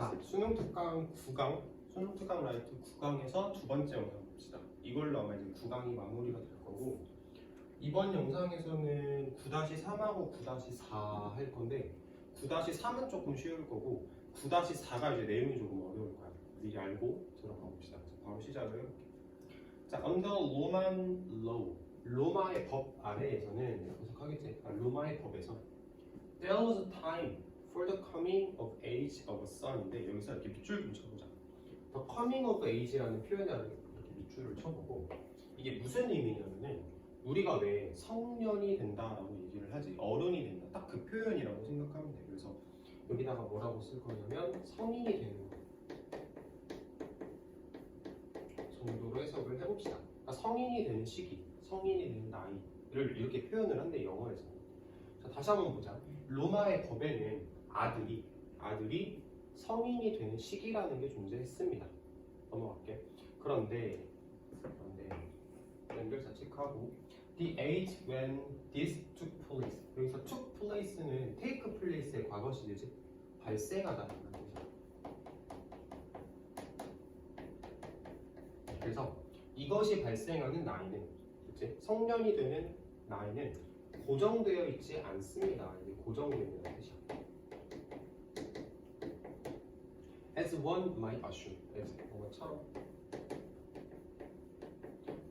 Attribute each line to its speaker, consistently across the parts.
Speaker 1: 자, 수능 특강 9강, 수능 특강 라이트 9강에서 두 번째 영상 봅시다. 이걸로 아마 이제 9강이 마무리가 될 거고 이번 영상에서는 9-3하고 9-4 할 건데 9-3은 조금 쉬울 거고 9-4가 이제 내용이 조금 어려울 거야. 미리 알고 들어가 봅시다. 자, 바로 시작을 해볼게요. 자, under Roman law, 로마의 법 아래에서는 분석하겠지. 아, 로마의 법에서 there was a time for the coming of age of a son인데 여기서 이렇게 밑줄 좀 쳐보자. the coming of age라는 표현에 이렇게 밑줄을 쳐보고 이게 무슨 의미냐면은 우리가 왜 성년이 된다라고 얘기를 하지 어른이 된다 딱 그 표현이라고 생각하면 돼. 그래서 여기다가 뭐라고 쓸 거냐면 성인이 되는 정도로 해석을 해봅시다. 그러니까 성인이 되는 시기, 성인이 되는 나이를 이렇게 표현을 한대 영어에서. 자 다시 한번 보자. 로마의 법에는 아들이 아들이 성인이 되는 시기라는 게 존재했습니다. 넘어갈게. 그런데 그런데 연결사 체크하고 the age when this took place 여기서 took place는 take place의 과거 시제지 발생하다라는 뜻이야. 그래서 이것이 발생하는 나이는 그치? 성년이 되는 나이는 고정되어 있지 않습니다. 이게 고정되는 뜻이야. As one might assume, as 것처럼.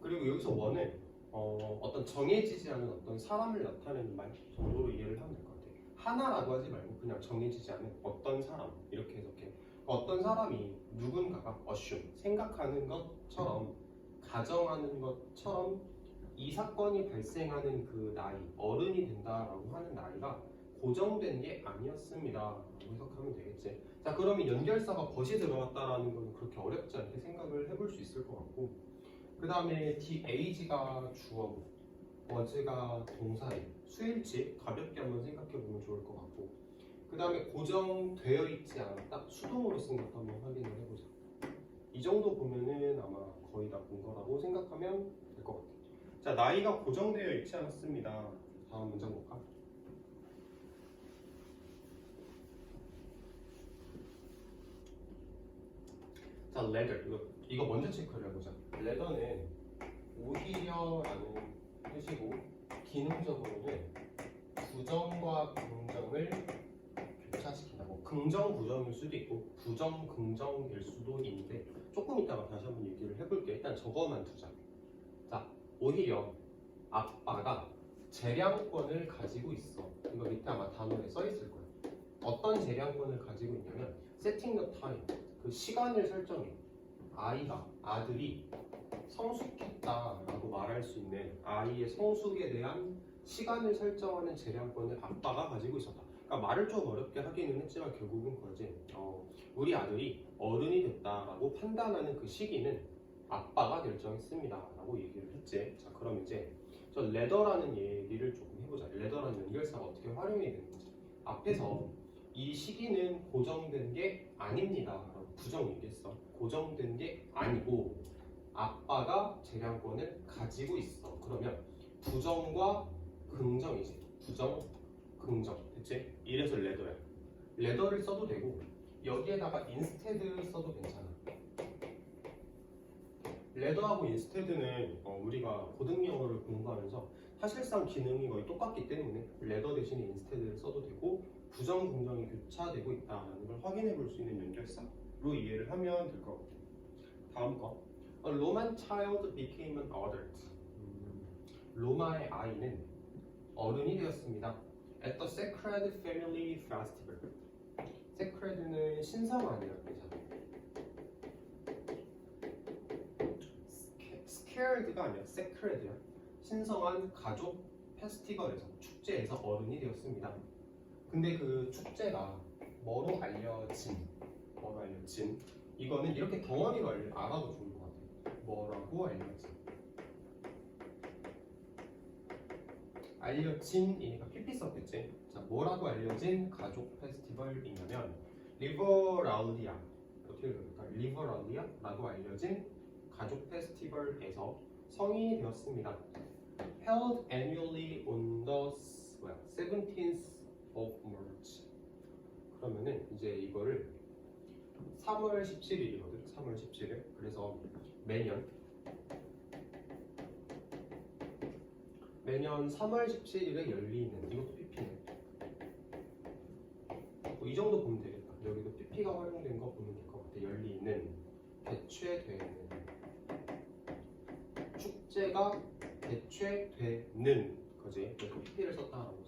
Speaker 1: 그리고 여기서 one은 어, 어떤 정해지지 않은 어떤 사람을 나타내는 말 정도로 이해를 하면 될 것 같아. 하나라고 하지 말고 그냥 정해지지 않은 어떤 사람 이렇게 해석해. 어떤 사람이 누군가가 assume 생각하는 것처럼 가정하는 것처럼 이 사건이 발생하는 그 나이 어른이 된다라고 하는 나이가 고정된 게 아니었습니다. 해석하면 되겠지. 자 그러면 연결사가 벗이 들어갔다라는 건 그렇게 어렵지 않게 생각을 해볼 수 있을 것 같고 그 다음에 the age가 주어고 was가 동사인 수일치 가볍게 한번 생각해 보면 좋을 것 같고 그 다음에 고정되어 있지 않았다 수동으로 쓴 것도 한번 확인을 해보자 이 정도 보면은 아마 거의 다 본 거라고 생각하면 될 것 같아요 자 나이가 고정되어 있지 않았습니다 다음 문장 볼까? 자 leather 이거, 이거 먼저 체크를 해보자 leather는 오히려라는 뜻이고 기능적으로는 부정과 긍정을 교차시킨다. 뭐 긍정 부정일 수도 있고 부정 긍정일 수도 있는데 조금 이따가 다시 한번 얘기를 해볼게. 일단 저거만 두자. 자 오히려 아빠가 재량권을 가지고 있어. 이거 밑에 아마 단어에 써 있을 거야. 어떤 재량권을 가지고 있냐면 setting the time 그 시간을 설정해. 아이가 아들이 성숙했다라고 말할 수 있는 아이의 성숙에 대한 시간을 설정하는 재량권을 아빠가 가지고 있었다. 그러니까 말을 좀 어렵게 하기는 했지만 결국은 그거지. 어, 우리 아들이 어른이 됐다라고 판단하는 그 시기는 아빠가 결정했습니다라고 얘기를 했지. 자, 그럼 이제 저 레더라는 얘기를 조금 해보자. 레더라는 연결사가 어떻게 활용이 되는지. 앞에서 이 시기는 고정된 게 아닙니다라고 부정 얘기했어. 고정된 게 아니고 아빠가 재량권을 가지고 있어. 그러면 부정과 긍정이지. 부정, 긍정. 됐지? 이래서 레더야. 레더를 써도 되고 여기에다가 instead 써도 괜찮아. 레더하고 instead는 어, 우리가 고등 영어를 공부하면서 사실상 기능이 거의 똑같기 때문에 레더 대신에 instead를 써도 되고 부정, 긍정이 교차되고 있다는 걸 확인해 볼 수 있는 연결사로 이해를 하면 될 것 같아요. 다음 거. A Roman child became an adult. 음, 로마의 아이는 어른이 되었습니다. At the Sacred Family Festival. Sacred는 신성한이라는 뜻이잖아요. Scared가 아니라 Sacred야. 신성한 가족 페스티벌에서 축제에서 어른이 되었습니다. 근데 그 축제가 뭐로 알려진? 뭐로 알려진? 이거는 이렇게 덩어리로 알- 알아도 좋을 것 같아요. 뭐라고 알려진? 알려진 이니까 PP 썼겠지. 자, 뭐라고 알려진 가족 페스티벌이냐면 리버랄리아 어떻게 읽을까? 리버랄리아라고 알려진 가족 페스티벌에서 성인이 되었습니다. Held annually on the 뭐야, 17th of March. 그러면은 이제 이거를 3월 17일이거든. 3월 17일. 그래서 매년 매년 3월 17일에 열리는 이것도 PP네. 뭐 이 정도 보면 되겠다. 여기도 PP가 활용된 거 보면 될 것 같아. 열리는 개최되는 축제가 개최되는 거지. 그래서 PP를 썼다라고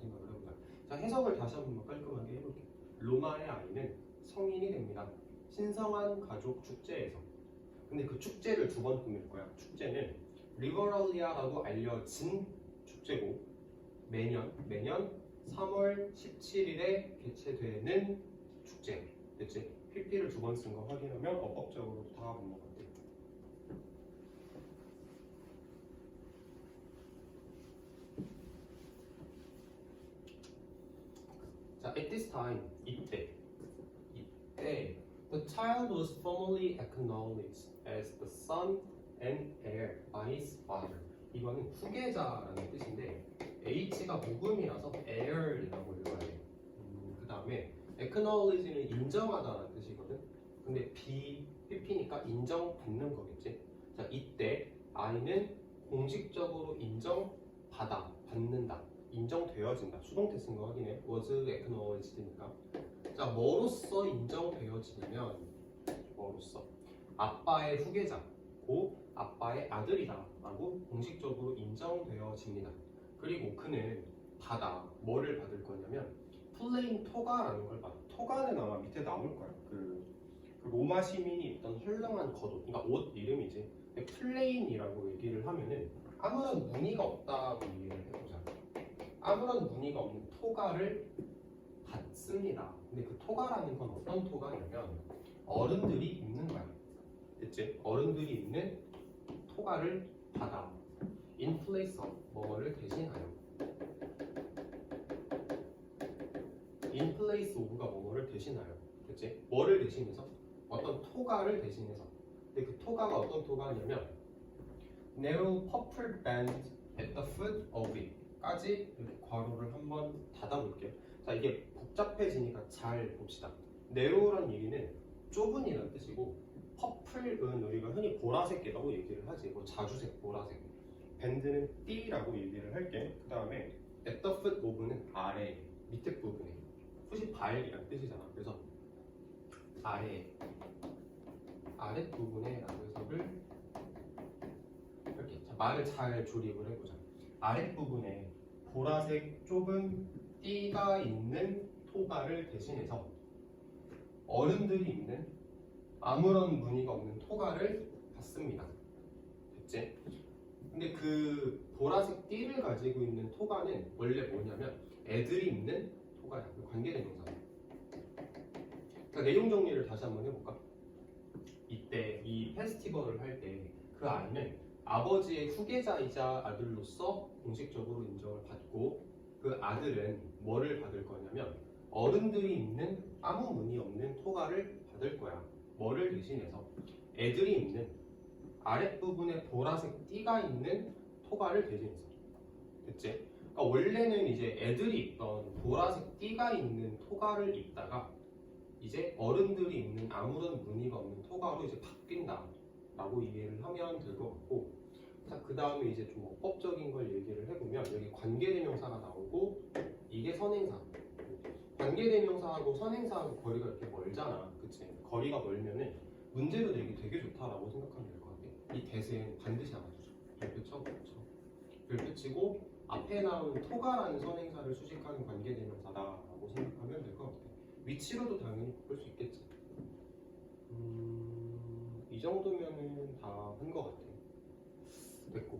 Speaker 1: 자. 자 해석을 다시 한번 깔끔하게 해볼게. 로마의 아이는 성인이 됩니다. 신성한 가족 축제에서. 근데 그 축제를 두 번 꾸밀 거야. 축제는 리버럴리아라고 알려진 축제고 매년 매년 3월 17일에 개최되는 축제. 됐지? PP를 두 번 쓴 거 확인하면 어법적으로 다 맞는 것 같아. 자, at this time 이때 이때 the child was formally acknowledged as the son and heir by his father. 이거는 후계자라는 뜻인데 H가 무음이라서 heir이라고 읽어야 돼. 음, 그 다음에 acknowledge는 인정하다라는 뜻이거든. 근데 B, PP니까 인정받는 거겠지. 자, 이때 아이는 공식적으로 인정받아, 받는다. 인정되어진다. 수동 태 쓴 거 확인해. was acknowledged니까. 자, 뭐로써 인정되어지냐면 뭐로써 아빠의 후계자고 아빠의 아들이다라고 공식적으로 인정되어집니다. 그리고 그는 받아 뭐를 받을 거냐면 플레인 토가라는 걸 받아. 토가는 아마 밑에 나올 거야. 그, 그 로마 시민이 입던 헐렁한 겉옷, 그러니까 옷 이름이지. 플레인이라고 얘기를 하면은 아무런 무늬가 없다고 이해를 해보자. 아무런 무늬가 없는 토가를 받습니다. 근데 그 토가라는 건 어떤 토가냐면 어른들이 입는 거야. 됐지? 어른들이 입는 토가를 받아 of 뭐를 대신하여 place of가 뭐를 대신하여 됐지? 뭐를 대신해서? 어떤 토가를 대신해서 근데 그 토가가 어떤 토가냐면 narrow purple band at the foot of it 까지 괄호를 한번 닫아볼게요. 자 이게 복잡해지니까 잘 봅시다. narrow란 얘기는 좁은이라는 뜻이고 퍼플은 우리가 흔히 보라색이라고 얘기를 하지. 뭐 자주색 보라색. 밴드는 띠라고 얘기를 할게. 그 다음에 at the foot of는 아래 밑에 부분에. 풋이 발이란 뜻이잖아. 그래서 아래 아래 부분에 라고 해석을 이렇게 자, 말을 잘 조립을 해보자 아래 부분에 보라색 좁은 띠가 있는 토가를 대신해서 어른들이 입는 아무런 무늬가 없는 토가를 받습니다. 됐지? 근데 그 보라색 띠를 가지고 있는 토가는 원래 뭐냐면 애들이 입는 토가야. 그 관계대명사. 자, 내용 정리를 다시 한번 해볼까? 이때 이 페스티벌을 할 때 그 아이는 아버지의 후계자이자 아들로서 공식적으로 인정을 받고 그 아들은 뭐를 받을 거냐면 어른들이 입는 아무 무늬 없는 토가를 받을 거야. 뭐를 대신해서 애들이 입는 아랫부분에 보라색 띠가 있는 토가를 대신해서 됐지? 그러니까 원래는 이제 애들이 입던 보라색 띠가 있는 토가를 입다가 이제 어른들이 입는 아무런 무늬가 없는 토가로 이제 바뀐다 라고 이해를 하면 될 것 같고 자, 그 다음에 이제 좀 어법적인 걸 얘기를 해보면 여기 관계대명사가 나오고 이게 선행사. 관계대명사하고 선행사하고 거리가 이렇게 멀잖아. 그치? 거리가 멀면은 문제로 내기 되게 좋다라고 생각하면 될 것 같아. 이 대세는 반드시 알아주죠. 별표 쳐, 쳐 별표 치고 앞에 나온 토가라는 선행사를 수식하는 관계대명사다라고 생각하면 될 것 같아. 위치로도 당연히 바꿀 수 있겠지. 음, 이 정도면은 다 한 것 같아 됐고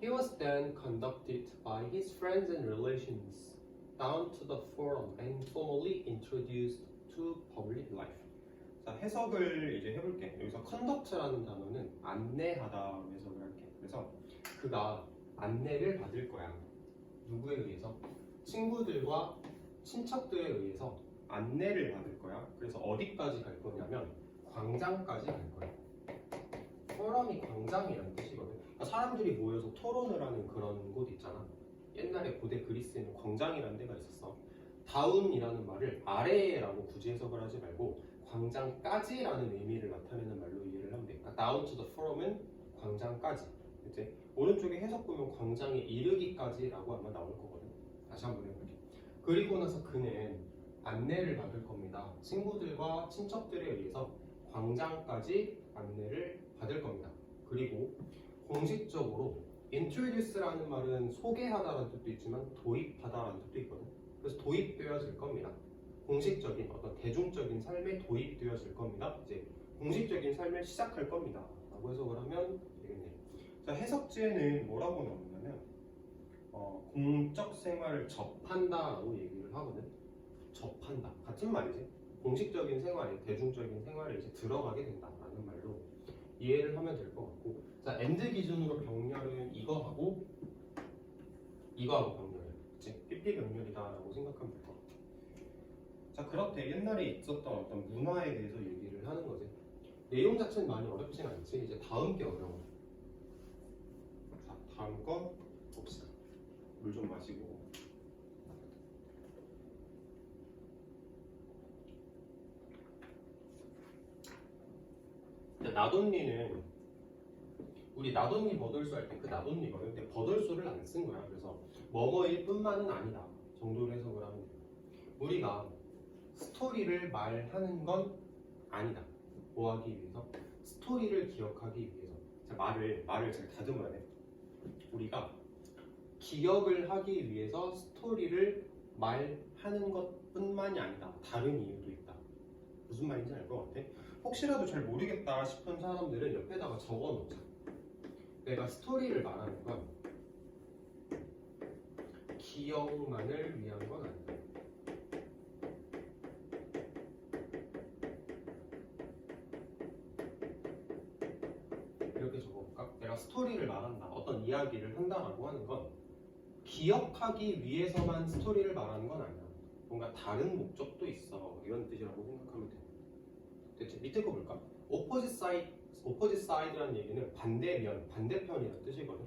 Speaker 1: He was then conducted by his friends and relations down to the forum and formally introduced to public life. 자 해석을 이제 해볼게. 여기서 conduct라는 단어는 안내하다 해석을 할게. 그래서 그가 안내를 받을 거야. 누구에 의해서? 친구들과 친척들에 의해서 안내를 받을 거야. 그래서 어디까지 갈 거냐면 광장까지 갈 거야. 포럼이 광장이라는 뜻이거든. 그러니까 사람들이 모여서 토론을 하는 그런 곳 있잖아. 옛날에 고대 그리스에는 광장이라는 데가 있었어. 다운이라는 말을 아래라고 굳이 해석을 하지 말고 광장까지라는 의미를 나타내는 말로 이해를 하면 돼. 그러니까 to the from은 광장까지. 이제 오른쪽에 해석 보면 광장에 이르기까지라고 아마 나올 거거든. 다시 한번 해볼게. 그리고 나서 그는 안내를 받을 겁니다. 친구들과 친척들에 의해서 광장까지 안내를 받을 겁니다. 그리고 공식적으로 introduce라는 말은 소개하다라는 뜻도 있지만 도입하다라는 뜻도 있거든. 그래서 도입되어질 겁니다. 공식적인 어떤 대중적인 삶에 도입되어질 겁니다. 이제 공식적인 삶을 시작할 겁니다. 라고 해석을 하면 되겠네요. 자, 해석지에는 뭐라고 나오냐면 어, 공적 생활을 접한다라고 얘기를 하거든. 접한다. 같은 말이지. 공식적인 생활에 대중적인 생활에 이제 들어가게 된다라는 말로 이해를 하면 될 것 같고. 자 엔드 기준으로 병렬은 이거하고 이거하고 병렬 그치? 삐삐 병렬이다라고 생각하면 될 것 같아. 자 그렇대. 옛날에 있었던 어떤 문화에 대해서 얘기를 하는 거지. 내용 자체는 많이 어렵진 않지. 이제 다음 게 어려워. 자 다음 거 봅시다. 물 좀 마시고 근데 나돈니는 우리 나돈니 버돌수 할때 그 나돈니거든. 근데 버돌수를 안 쓴 거야. 그래서 뭐뭐일 뿐만은 아니다 정도로 해석을 하면 돼. 우리가 스토리를 말하는 건 아니다. 뭐 하기 위해서? 스토리를 기억하기 위해서. 자, 말을 말을 잘 다듬어야 돼. 우리가 기억을 하기 위해서 스토리를 말하는 것 뿐만이 아니다. 다른 이유도 있다. 무슨 말인지 알 것 같아? 혹시라도 잘 모르겠다 싶은 사람들은 옆에다가 적어 놓자. 내가 스토리를 말하는 건 기억만을 위한 건 아니다. 이렇게 적어볼까? 내가 스토리를 말한다. 어떤 이야기를 한다라고 하는 건 기억하기 위해서만 스토리를 말하는 건 아니야. 뭔가 다른 목적도 있어. 이런 뜻이라고 생각하면 돼. 대체 밑에 거 볼까? opposite side, opposite side라는 얘기는 반대면, 반대편이라는 뜻이거든.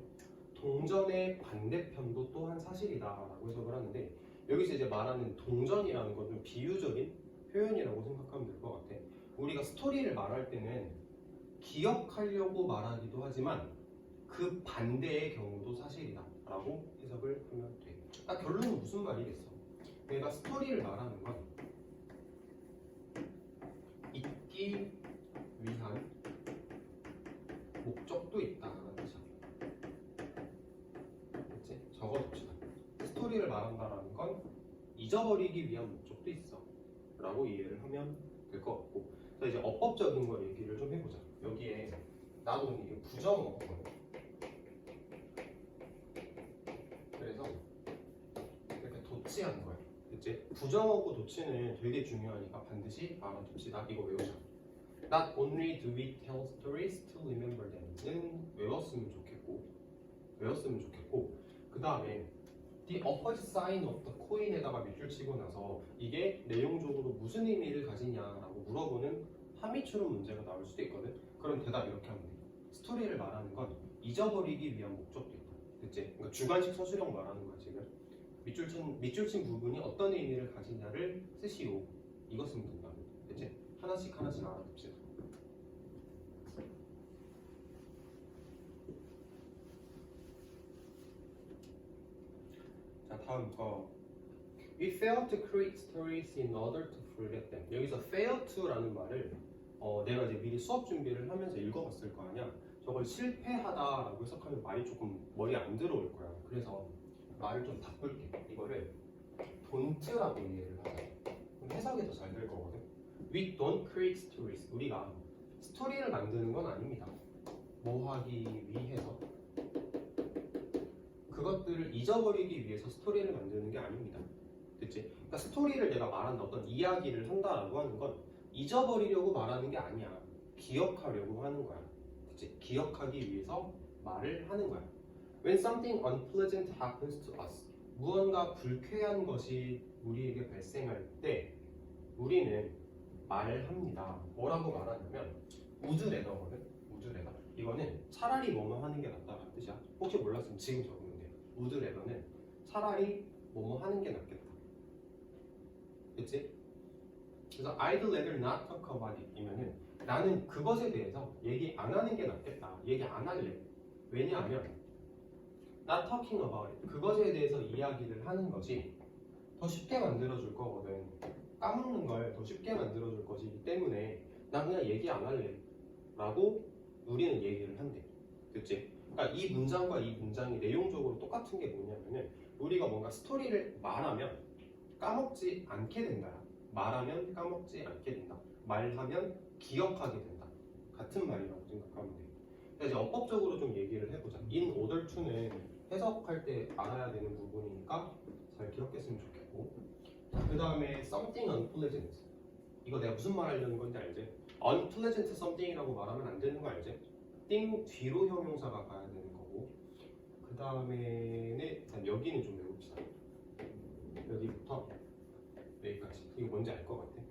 Speaker 1: 동전의 반대편도 또한 사실이다라고 해석을 하는데 여기서 이제 말하는 동전이라는 건 좀 비유적인 표현이라고 생각하면 될 것 같아. 우리가 스토리를 말할 때는 기억하려고 말하기도 하지만 그 반대의 경우도 사실이다라고 해석을 하면 돼. 아 결론은 무슨 말이겠어? 내가 스토리를 말하는 건 있기 위한 목적도 있다라는 뜻이야. 그치? 적어둡시다. 스토리를 말한다라는 건 잊어버리기 위한 목적도 있어. 라고 이해를 하면 될 것 같고. 자, 이제 어법적인 거 얘기를 좀 해보자. 여기에 나도 이게 부정어거든. 그래서 이렇게 도치한 거 야. 그치? 부정어고 도치는 되게 중요하니까 반드시 알아둡시다. 이거 외우자. Not only do we tell stories to remember them는 외웠으면 좋겠고 외웠으면 좋겠고 그 다음에 the opposite sign of the coin에다가 밑줄 치고 나서 이게 내용적으로 무슨 의미를 가지냐라고 물어보는 함의추론 문제가 나올 수도 있거든. 그럼 대답 이렇게 하면 돼. 스토리를 말하는 건 잊어버리기 위한 목적도 있다. 그치? 그러니까 주관식 서술형 말하는 거야 지금. 밑줄 친 밑줄 친 부분이 어떤 의미를 가지냐를 쓰시오. 쓰면 된다. 그치? 하나씩 하나씩 알아둡시다. 자 다음 거 We fail to create stories in order to forget them. 여기서 fail to라는 말을 어, 내가 이제 미리 수업 준비를 하면서 읽어봤을 거 아니야. 저걸 실패하다라고 해석하면 말이 조금 머리 안 들어올 거야. 그래서 말을 좀 바꿀게. 이거를 don't라고 이해를 하자. 그럼 해석이 더 잘 될 거거든. We don't create stories. 우리가 스토리를 만드는 건 아닙니다. 뭐 하기 위해서? 그것들을 잊어버리기 위해서 스토리를 만드는 게 아닙니다. 그치? 그러니까 스토리를 내가 말한다, 어떤 이야기를 한다라고 하는 건 잊어버리려고 말하는 게 아니야. 기억하려고 하는 거야. 그치? 기억하기 위해서 말을 하는 거야. When something unpleasant happens to us, 무언가 불쾌한 것이 우리에게 발생할 때 우리는 말을 합니다. 뭐라고 말하냐면 우드레더거든. 우드레더. 이거는 차라리 뭐뭐 하는 게 낫다는 뜻이야. 혹시 몰랐으면 지금 적으면 돼. 우드레더는 차라리 뭐뭐 하는 게 낫겠다. 그치? 그래서 I'd rather not talk about it 이면은 나는 그것에 대해서 얘기 안 하는 게 낫겠다. 얘기 안 할래. 왜냐하면 not talking about it 그것에 대해서 이야기를 하는 것이 더 쉽게 만들어줄 거거든. 까먹는 걸 더 쉽게 만들어줄 것이기 때문에 난 그냥 얘기 안 할래. 라고 우리는 얘기를 한대. 그치? 그러니까 이 문장과 이 문장이 내용적으로 똑같은 게 뭐냐면은 우리가 뭔가 스토리를 말하면 까먹지 않게 된다. 말하면 까먹지 않게 된다. 말하면 기억하게 된다. 같은 말이라고 생각하면 돼. 이제 어법적으로 좀 얘기를 해보자. in order to는 해석할 때 알아야 되는 부분이니까 잘 기억했으면 좋겠고. 그 다음에 something unpleasant. 이거 내가 무슨 말 하려는 건지 알지? unpleasant something이라고 말하면 안 되는 거 알지? 띵 뒤로 형용사가 가야 되는 거고. 그 다음에는 여기는 좀 외웁시다. 여기부터 여기까지. 이거 뭔지 알 것 같아?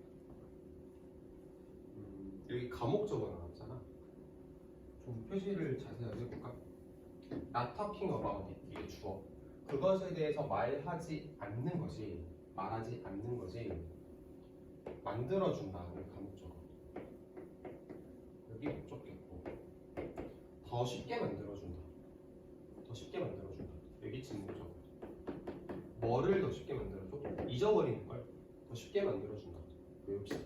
Speaker 1: 음, 여기 감옥적으로 나왔잖아. 좀 표시를 자세하게 해볼까? Not talking about it 이게 주어. 그것에 대해서 말하지 않는 것이 말하지 않는 것이 만들어준다는 감옥적어. 여기 목적겠고 더 쉽게 만들어준다. 더 쉽게 만들어준다. 여기 진목적어. 뭐를 더 쉽게 만들어줘? 잊어버리는 걸 더 쉽게 만들어준다. 외웁시다.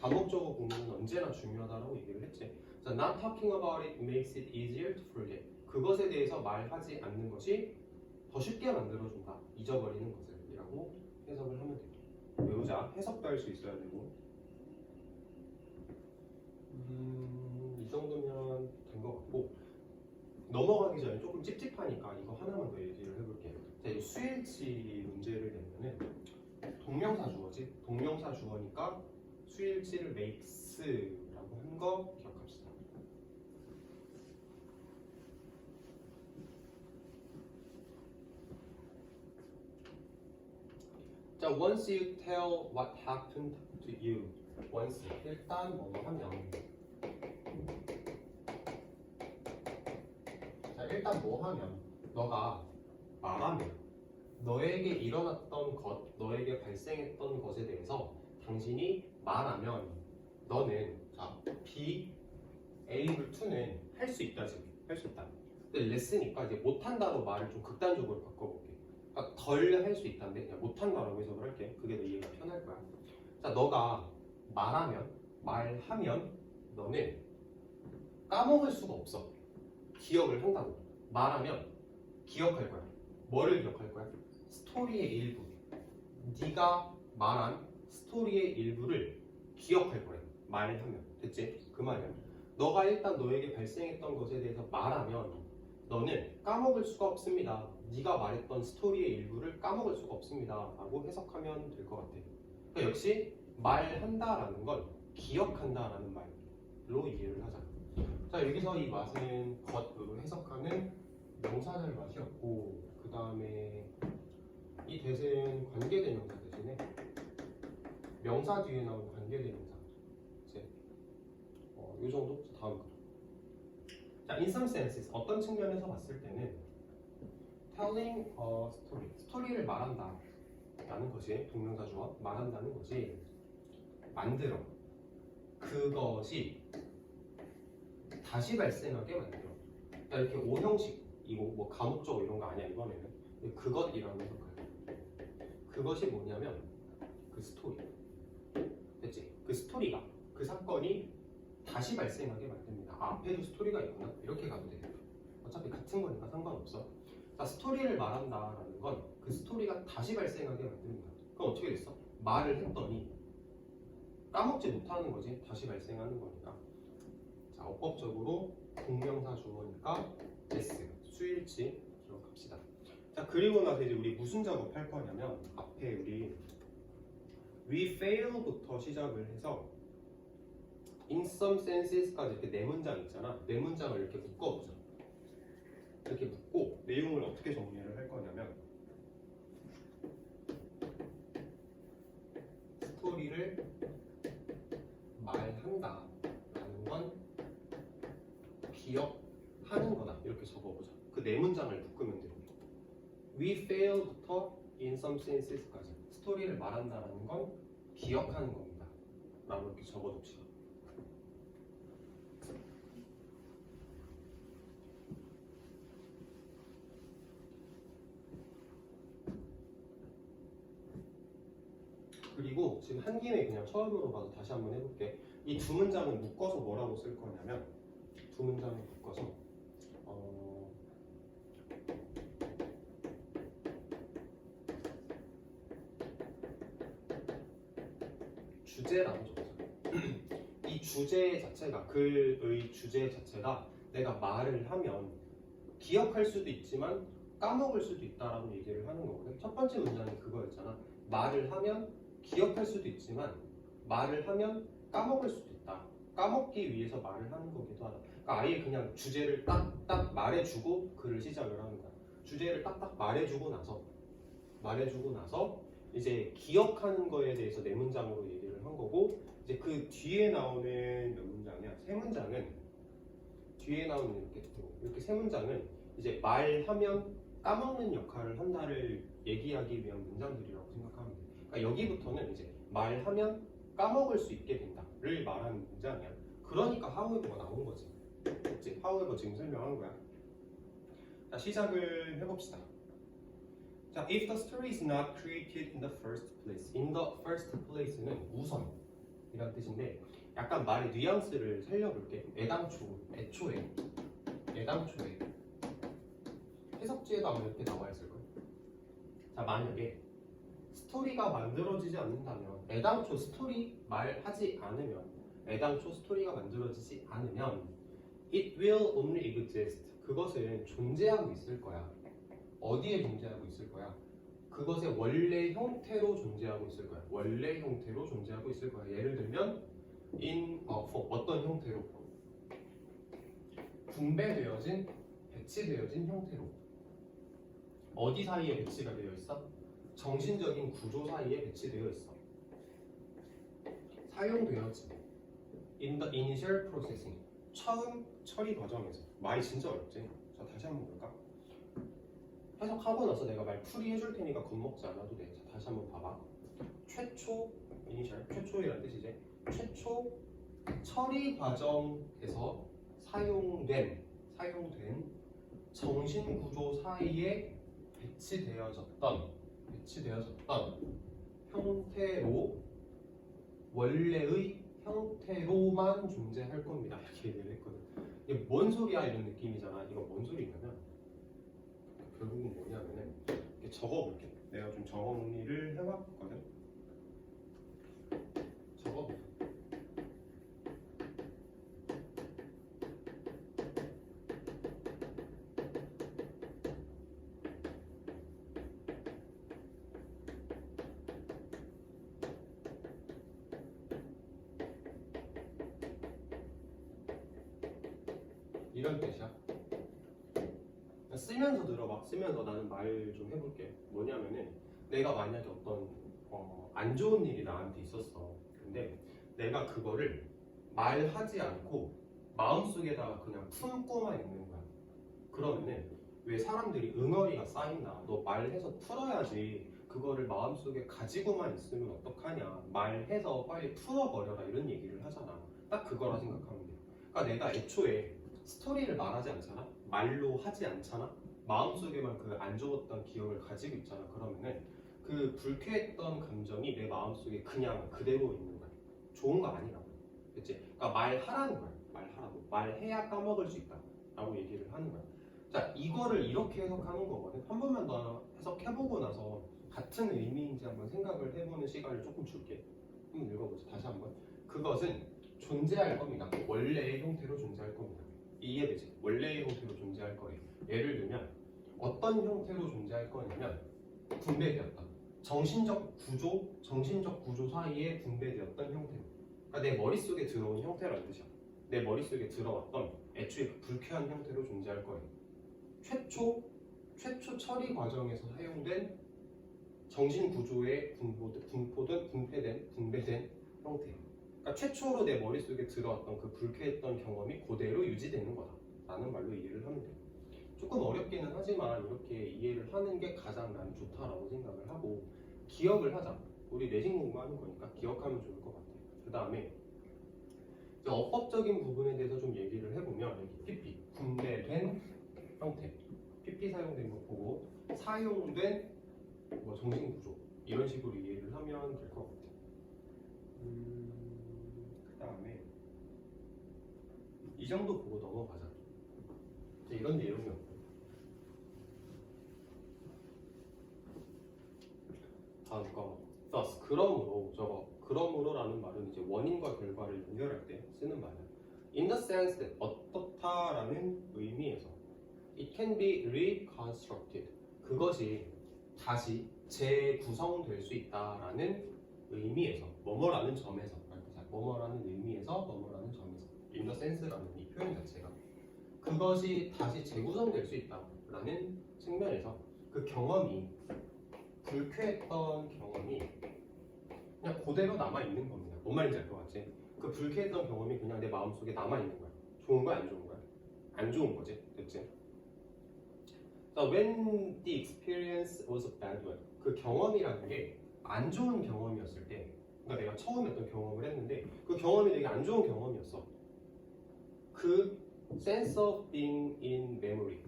Speaker 1: 감옥적어 구문은 언제나 중요하다고 얘기를 했지. 자, not talking about it makes it easier to forget. 그것에 대해서 말하지 않는 것이 더 쉽게 만들어준다. 잊어버리는 것을 이라고 해석을 하면 돼. 외우자. 해석도 할 수 있어야 되고. 음, 이 정도면 된 것 같고 넘어가기 전에 조금 찝찝하니까 이거 하나만 더 얘기를 해볼게요. 자, 이 수일치 문제를 내면은 동명사 주어지 동명사 주어니까 수일치를 makes라고 한 거 기억합시다. 자, once you tell what happened to you, once 일단 뭐 하면 자, 일단 뭐 하면 너가 말하면 너에게 일어났던 것, 너에게 발생했던 것에 대해서 당신이 말하면 너는 자, be able to는 할 수 있다 지금 할 수 있다. 근데 레슨이니까 이제 못한다로 말을 좀 극단적으로 바꿔볼게. 그러니까 덜할 수 있다인데 그냥 못한다라고 해석을 할게. 그게 더 이해가 편할 거야. 자, 너가 말하면 말하면 너는 까먹을 수가 없어. 기억을 한다고. 말하면 기억할 거야. 뭐를 기억할 거야? 스토리의 일부. 네가 말한 스토리의 일부를 기억할 거야. 말하면 됐지? 그 말이야. 너가 일단 너에게 발생했던 것에 대해서 말하면 너는 까먹을 수가 없습니다. 네가 말했던 스토리의 일부를 까먹을 수가 없습니다.라고 해석하면 될 것 같아. 그러니까 역시 말한다라는 건 기억한다라는 말로 이해를 하자. 자 여기서 이 맛은 것으로 해석하는 명사절 맛이었고 그 다음에 이 대신 관계대명사 대신에 명사 뒤에 나온 관계대명사 이제 어, 이 정도 자, 다음 거. 자, in some senses 어떤 측면에서 봤을 때는 telling a story. 스토리를 말한다 라는 것이 동명사 주어 말한다는 것이 만들어. 그것이 다시 발생하게 만들어. 그러니까 이렇게 오형식이고 뭐 감옥적 이런 거 아니야 이번에는. 그것이라고 해석할 그것이 뭐냐면 그 스토리. 됐지? 그 스토리가 그 사건이 다시 발생하게 만듭니다. 아, 앞에도 스토리가 있구나 이렇게 가도 돼 어차피 같은 거니까 상관없어 자 스토리를 말한다라는 건 그 스토리가 다시 발생하게 만듭니다 그럼 어떻게 됐어? 말을 했더니 까먹지 못하는 거지. 다시 발생하는 거니까. 자 어법적으로 동명사 주어니까 s 수일치 기억합시다. 자 그리고 나서 이제 우리 무슨 작업할 거냐면 앞에 우리 we fail부터 시작을 해서 in some senses까지 이렇게 네 문장 있잖아. 네 문장을 이렇게 묶어보자 이렇게 묶고 내용을 어떻게 정리를 할 거냐면 스토리를 말한다 라는 건 기억하는 거다 이렇게 적어보자 그 네 문장을 묶으면 돼 we fail부터 in some senses까지 스토리를 말한다라는 건 기억하는 겁니다. 라고 이렇게 적어둡시다. 그리고 지금 한 김에 그냥 처음으로 봐서 다시 한번 해볼게. 이 두 문장을 묶어서 뭐라고 쓸 거냐면 두 문장을 묶어서 어, 주제라고 적자. 이 주제 자체가 글의 주제 자체가 내가 말을 하면 기억할 수도 있지만 까먹을 수도 있다라고 얘기를 하는 거거든. 첫 번째 문장이 그거였잖아. 말을 하면 기억할 수도 있지만 말을 하면 까먹을 수도 있다. 까먹기 위해서 말을 하는 거기도 하다. 그러니까 아예 그냥 주제를 딱딱 말해주고 글을 시작을 하는 거야. 주제를 딱딱 말해주고 나서 말해주고 나서 이제 기억하는 거에 대해서 네 문장으로 얘기를 한 거고 이제 그 뒤에 나오는 몇 문장이야? 세 문장은 뒤에 나오는 이렇게 이렇게 세 문장은 이제 말하면 까먹는 역할을 한다를 얘기하기 위한 문장들이라고 돼. 그러니까 여기부터는 이제 말하면 까먹을 수 있게 된다를 말하는 문장이야. 그러니까 however가 나온 거지. 그치? however 지금 설명한 거야. 자 시작을 해봅시다. 자, if the story is not created in the first place, in the first place는 우선 이란 뜻인데 약간 말의 뉘앙스를 살려볼게. 애당초, 애초에, 애당초에 해석지에도 아마 이렇게 나와 있을 거예요. 자, 만약에 스토리가 만들어지지 않는다면 애당초 스토리 말하지 않으면 애당초 스토리가 만들어지지 않으면 it will only exist. 그것은 존재하고 있을 거야. 어디에 존재하고 있을 거야? 그것의 원래 형태로 존재하고 있을 거야. 원래 형태로 존재하고 있을 거야. 예를 들면 in 어, for 어떤 형태로? 분배되어진 배치되어진 형태로. 어디 사이에 배치가 되어 있어? 정신적인 구조 사이에 배치되어 있어. 사용되어지. In the initial processing. 처음 처리 과정에서. 말이 진짜 어렵지? 자, 다시 한번 볼까? 해석하고 나서 내가 말 풀이 해줄 테니까 겁먹지 않아도 돼. 자, 다시 한번 봐봐. 최초, initial, 최초이란 뜻이지. 최초 처리 과정에서 사용된, 사용된 정신 구조 사이에 배치되어졌던 배치되어졌던 형태로 원래의 형태로만 존재할 겁니다. 이렇게 얘기를 했거든. 이게 뭔 소리야 이런 느낌이잖아. 이거 뭔 소리냐면 결국은 뭐냐면은 이렇게 적어볼게. 내가 좀 정리를 해봤거든. 적어볼게. 이런 뜻이야. 쓰면서 들어봐. 쓰면서 나는 말 좀 해볼게. 뭐냐면은 내가 만약에 어떤 어, 안 좋은 일이 나한테 있었어. 근데 내가 그거를 말하지 않고 마음속에다가 그냥 품고만 있는 거야. 그러면은 왜 사람들이 응어리가 쌓인다. 너 말해서 풀어야지. 그거를 마음속에 가지고만 있으면 어떡하냐. 말해서 빨리 풀어버려라. 이런 얘기를 하잖아. 딱 그거라 생각하면 돼. 그러니까 내가 애초에 스토리를 말하지 않잖아. 말로 하지 않잖아. 마음속에만 그 안 좋았던 기억을 가지고 있잖아. 그러면은 그 불쾌했던 감정이 내 마음속에 그냥 그대로 있는 거야. 좋은 거 아니라고. 그치? 그러니까 말하라는 거야. 말하라고. 말해야 까먹을 수 있다. 라고 얘기를 하는 거야. 자, 이거를 이렇게 해석하는 거거든. 한 번만 더 해석해보고 나서 같은 의미인지 한번 생각을 해보는 시간을 조금 줄게. 한번 읽어보자. 다시 한번. 그것은 존재할 겁니다. 원래의 형태로 존재할 겁니다. 이해되지? 원래의 형태로 존재할 거예요. 예를 들면 어떤 형태로 존재할 거냐면 분배되었다. 정신적 구조, 정신적 구조 사이에 분배되었던 형태. 그러니까 내 머릿속에 들어온 형태라는 뜻이야. 내 머릿속에 들어왔던 애초에 그 불쾌한 형태로 존재할 거예요. 최초, 최초 처리 과정에서 사용된 정신 구조의 분포, 분포든 분폐된, 분배된 형태. 그러니까 최초로 내 머릿속에 들어왔던 그 불쾌했던 경험이 그대로 유지되는 거다. 라는 말로 이해를 하면 돼. 조금 어렵기는 하지만 이렇게 이해를 하는 게 가장 난 좋다라고 생각을 하고 기억을 하자. 우리 내신 공부하는 거니까 기억하면 좋을 것 같아요. 그 다음에 어법적인 부분에 대해서 좀 얘기를 해보면 여기 PP 군대된 형태 PP 사용된 거 보고 사용된 뭐 정신 구조 이런 식으로 이해를 하면 될 것 같아요. 음, 그 다음에 이 정도 보고 넘어가자. 이제 이런 내용이 없고. 다음 거. thus 그러므로 저거 그러므로라는 말은 이제 원인과 결과를 연결할 때 쓰는 말이야. In the sense that 어떻다라는 의미에서 it can be reconstructed 그것이 다시 재구성될 수 있다라는 의미에서 뭐뭐라는 점에서 자, 뭐뭐라는 의미에서 뭐뭐라는 점에서 sense라는 이 표현 자체가 그것이 다시 재구성될 수 있다라는 측면에서 그 경험이 불쾌했던 경험이 그냥 그대로 남아 있는 겁니다. 뭔 말인지 알 것 같지? 그 불쾌했던 경험이 그냥 내 마음 속에 남아 있는 거야. 좋은 거야, 안 좋은 거야? 안 좋은 거지, 됐지? So when the experience was a bad one, 그 경험이라는 게 안 좋은 경험이었을 때, 그러니까 내가 처음 어떤 경험을 했는데 그 경험이 되게 안 좋은 경험이었어. 그 sense of being in memory,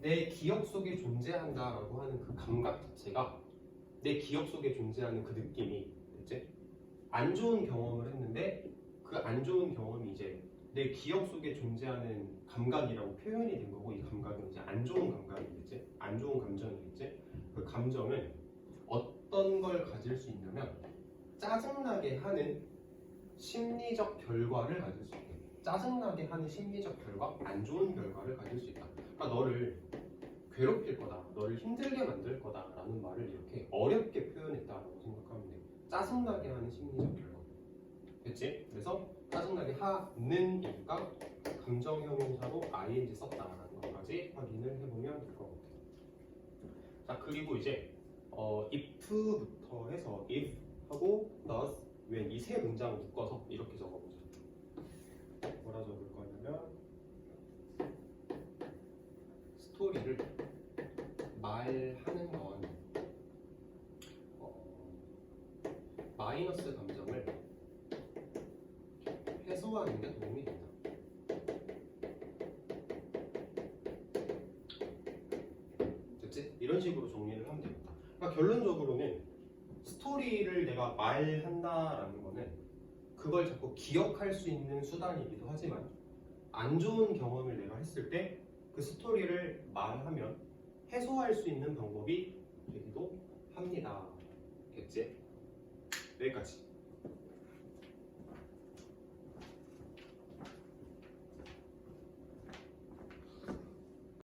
Speaker 1: 그그내 기억 속에 존재한다라고 하는 그 감각 자체가 내 기억 속에 존재하는 그 느낌이 됐지? 안 좋은 경험을 했는데 그 안 좋은 경험이 이제 내 기억 속에 존재하는 감각이라고 표현이 된 거고 이 감각은 이제 안 좋은 감각이겠지? 안 좋은 감정이겠지? 그 감정은 어떤 걸 가질 수 있냐면 짜증나게 하는 심리적 결과를 가질 수 있대. 짜증나게 하는 심리적 결과, 안 좋은 결과를 가질 수 있다. 그러니까 너를 괴롭힐 거다, 너를 힘들게 만들 거다라는 말을 이렇게 어렵게 표현했다라고 생각하면 돼. 짜증나게 하는 심리적 결과. 됐지? 그래서 짜증나게 하는 이유가 감정 형용사로 ing 썼다라는 것까지 확인을 해보면 될 것 같아요. 자 그리고 이제 어, if부터 해서 if 하고 does, when 이 세 문장 묶어서 이렇게 적어보자. 뭐라 적을 거냐면 스토리를 말하는 건 어, 마이너스 감정을 해소하는 데 도움이 된다. 됐지? 이런 식으로 정리를. 그러니까 결론적으로는 스토리를 내가 말한다라는 거는 그걸 자꾸 기억할 수 있는 수단이기도 하지만 안 좋은 경험을 내가 했을 때 그 스토리를 말하면 해소할 수 있는 방법이 되기도 합니다. 됐지? 여기까지.